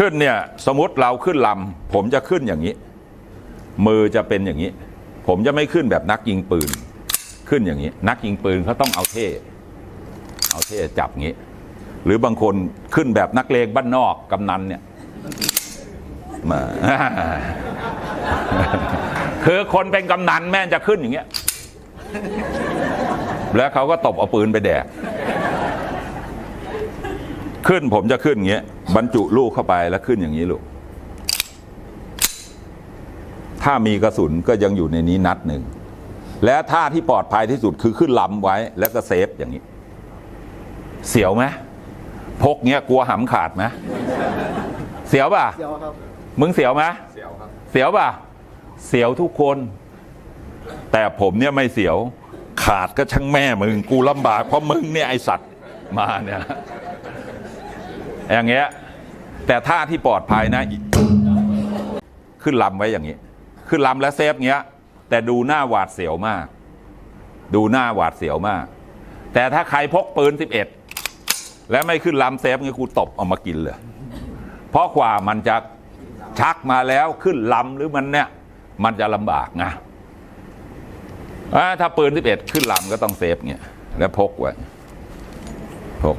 ขึ้นเนี่ยสมมติเราขึ้นลำผมจะขึ้นอย่างนี้ มือจะเป็นอย่างนี้ ผมจะไม่ขึ้นแบบนักยิงปืน ขึ้นอย่างนี้ นักยิงปืนเขาต้องเอาเท่เอาเท่จับงี้ หรือบางคนขึ้นแบบนักเลงบ้านนอกกำนันเนี่ยมาคือคนเป็นกำนันแม่จะขึ้นอย่างเงี้ย แล้วเขาก็ตบเอาปืนไปแดก ขึ้นผมจะขึ้นอย่างเงี้ยบรรจุลูกเข้าไปแล้วขึ้นอย่างนี้ลูก ถ้ามีกระสุนก็ยังอยู่ในนี้นัดหนึ่ง และท่าที่ปลอดภัยที่สุดคือขึ้นลำไว้แล้วก็เซฟอย่างนี้ เสียวไหมพกเงี้ยกลัวหำขาดไหมเสียวป่ะเดียวครับมึงเสียวไหมเสียวครับเสียวป่ะ เสียวทุกคน แต่ผมเนี่ยไม่เสียว ขาดก็ช่างแม่มึงกูลำบากเพราะมึงเนี่ยไอสัตว์มาเนี่ย อย่างเงี้ยแต่ท่าที่ปลอดภัยนะ ขึ้นลำไว้อย่างนี้ ขึ้นลำแล้วเซฟเงี้ย แต่ดูหน้าหวาดเสียวมาก ดูหน้าหวาดเสียวมาก แต่ถ้าใครพกปืนสิบเอ็ดแล้วไม่ขึ้นลำเซฟงี้กูตบเอามากินเลย เพราะกว่ามันจะชักมาแล้วขึ้นลำหรือมันเนี่ย มันจะลำบากนะถ้าปืนสิบเอ็ดขึ้นลำก็ต้องเซฟเงี้ยแล้วพกไว้พก